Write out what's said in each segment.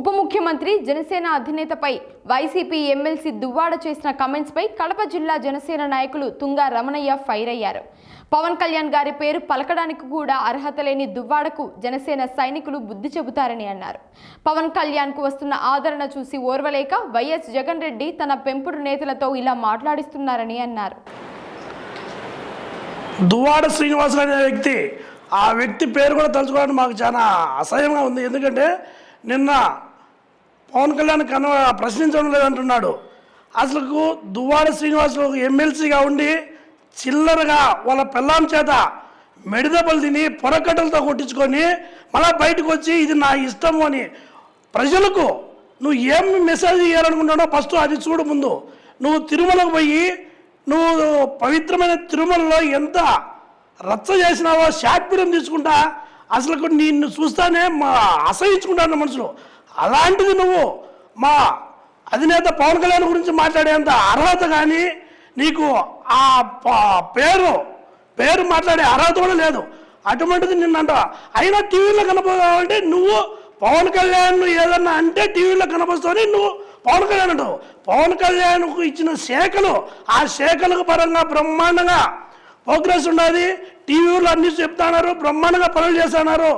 ఉప ముఖ్యమంత్రి జనసేన అధినేతపై వైసీపీ ఎమ్మెల్సీ దువ్వాడ చేసిన కమెంట్స్పై కడప జిల్లా జనసేన నాయకులు తుంగా రమణయ్య ఫైర్ అయ్యారు. పవన్ కళ్యాణ్ గారి పేరు పలకడానికి కూడా అర్హత లేని దువ్వాడకు జనసేన సైనికులు బుద్ధి చెబుతారని అన్నారు. పవన్ కళ్యాణ్కు వస్తున్న ఆదరణ చూసి ఓర్వలేక వైఎస్ జగన్ రెడ్డి తన పెంపుడు నేతలతో ఇలా మాట్లాడిస్తున్నారని అన్నారు. దువ్వాడ శ్రీనివాసులు అనే వ్యక్తి ఆ వ్యక్తి పేరు కూడా తలుచుకోవడానికి మాకు చాలా అసహ్యంగా ఉంది. ఎందుకంటే నిన్న పవన్ కళ్యాణ్ కన ప్రశ్నించడం లేదంటున్నాడు. అసలు దువ్వాడ శ్రీనివాసులు ఎమ్మెల్సీగా ఉండి చిల్లరగా వాళ్ళ పిల్లం చేత మెడిదెబ్బలు తిని పొరకట్టలతో కొట్టించుకొని మళ్ళీ బయటకు వచ్చి ఇది నా ఇష్టము అని ప్రజలకు నువ్వు ఏం మెసేజ్ ఇవ్వాలనుకుంటున్నావో ఫస్ట్ అది చూడు ముందు. నువ్వు తిరుమలకు పోయి నువ్వు పవిత్రమైన తిరుమలలో ఎంత రచ్చ చేసినావో షార్ట్ ఫిలిం తీసుకుంటా అసలు నిన్ను చూస్తానే మా అసహించుకుంటాను మనుషులు. అలాంటిది నువ్వు మా అధినేత పవన్ కళ్యాణ్ గురించి మాట్లాడేంత అర్హత కానీ నీకు ఆ పేరు పేరు మాట్లాడే అర్హత కూడా లేదు. అటువంటిది నిన్నంట. అయినా టీవీలో కనపడాలంటే నువ్వు పవన్ కళ్యాణ్ ఏదన్నా అంటే టీవీలో కనపరుస్తావని నువ్వు పవన్ కళ్యాణ్ అంటావు. పవన్ కళ్యాణ్కు ఇచ్చిన శాఖలు ఆ శాఖలకు పరంగా బ్రహ్మాండంగా ప్రోగ్రెస్ ఉన్నది టీవీలో అన్ని చెప్తున్నారు బ్రహ్మాండంగా పనులు చేస్తున్నారు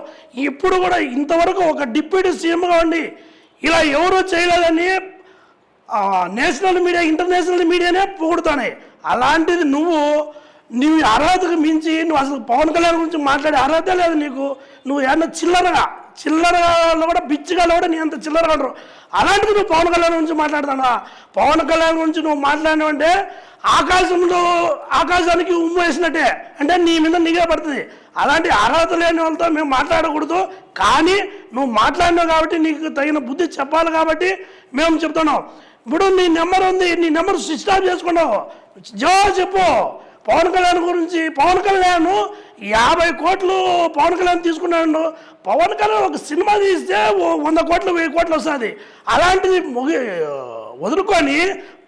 ఇప్పుడు కూడా ఇంతవరకు ఒక డిప్యూటీ సీఎం కావండి ఇలా ఎవరూ చేయలేదని నేషనల్ మీడియా ఇంటర్నేషనల్ మీడియానే పొగుడుతున్నాయి అలాంటిది నువ్వు నువ్వు అర్హతకు మించి నువ్వు అసలు పవన్ కళ్యాణ్ గురించి మాట్లాడే అర్హత లేదు నీకు. నువ్వు ఏమన్నా చిల్లరగా చిల్లరగా కూడా బిచ్చిగా కూడా నీ అంత చిల్లరగా ఉండరు. అలాంటిది నువ్వు పవన్ కళ్యాణ్ గురించి మాట్లాడుతున్నావా? పవన్ కళ్యాణ్ గురించి నువ్వు మాట్లాడినావంటే ఆకాశంలో ఆకాశానికి ఉమ్ము వేసినట్టే. అంటే నీ మీద నిఘా పడుతుంది. అలాంటి అర్హత లేని వాళ్ళతో మేము మాట్లాడకూడదు. కానీ నువ్వు మాట్లాడినావు కాబట్టి నీకు తగిన బుద్ధి చెప్పాలి కాబట్టి మేము చెప్తున్నాం. ఇప్పుడు నీ నెంబర్ ఉంది. నీ నెంబర్ స్విచ్ ఆఫ్ చేసుకున్నావు. జవాబు చెప్పు. పవన్ కళ్యాణ్ గురించి పవన్ కళ్యాణ్ యాభై కోట్లు పవన్ కళ్యాణ్ తీసుకున్నాడు. పవన్ కళ్యాణ్ ఒక సినిమా తీస్తే వంద కోట్లు వెయ్యి కోట్లు వస్తుంది. అలాంటిది ముగి వదులుకొని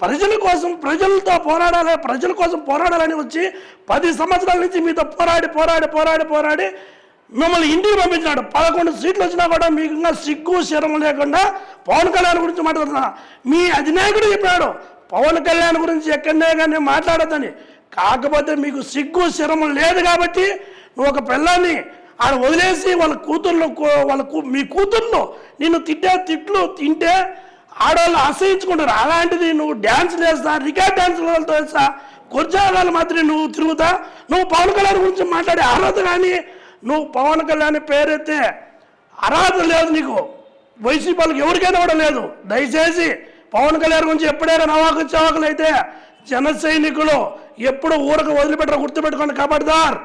ప్రజల కోసం ప్రజలతో పోరాడాలి ప్రజల కోసం పోరాడాలని వచ్చి పది సంవత్సరాల నుంచి మీతో పోరాడి పోరాడి పోరాడి పోరాడి మిమ్మల్ని ఇంటికి పంపించినాడు. పదకొండు సీట్లు వచ్చినా కూడా మీకు ఇంకా సిగ్గు శరం లేకుండా పవన్ కళ్యాణ్ గురించి మాట్లాడుతున్నా. మీ అధినాయకుడు చెప్పాడు పవన్ కళ్యాణ్ గురించి ఎక్కడనే కానీ మాట్లాడద్దని. కాకపోతే మీకు సిగ్గు శరం లేదు కాబట్టి నువ్వు ఒక పిల్లాన్ని ఆడ వదిలేసి వాళ్ళ కూతుర్లు వాళ్ళ కూ- మీ కూతుర్ను నిన్ను తిట్టే తిట్లు తింటే ఆడవాళ్ళు అసహించుకుంటారు అలాంటిది నువ్వు డ్యాన్స్ చేస్తా రికార్డ్ డ్యాన్స్లతో వేస్తా కుర్జాగాలు మాత్రం నువ్వు తిరుగుతా. నువ్వు పవన్ కళ్యాణ్ గురించి మాట్లాడే అర్హత కానీ నువ్వు పవన్ కళ్యాణ్ పేరైతే అర్హత లేదు నీకు. వైసీపీ వాళ్ళకి ఎవరికైనా కూడా లేదు. దయచేసి పవన్ కళ్యాణ్ గురించి ఎప్పుడైనా నవాకు చవాకులు అయితే జన సైనికులు ఎప్పుడు ఊరకు వదిలిపెట్టరు గుర్తుపెట్టుకోండి కబడ్దార్.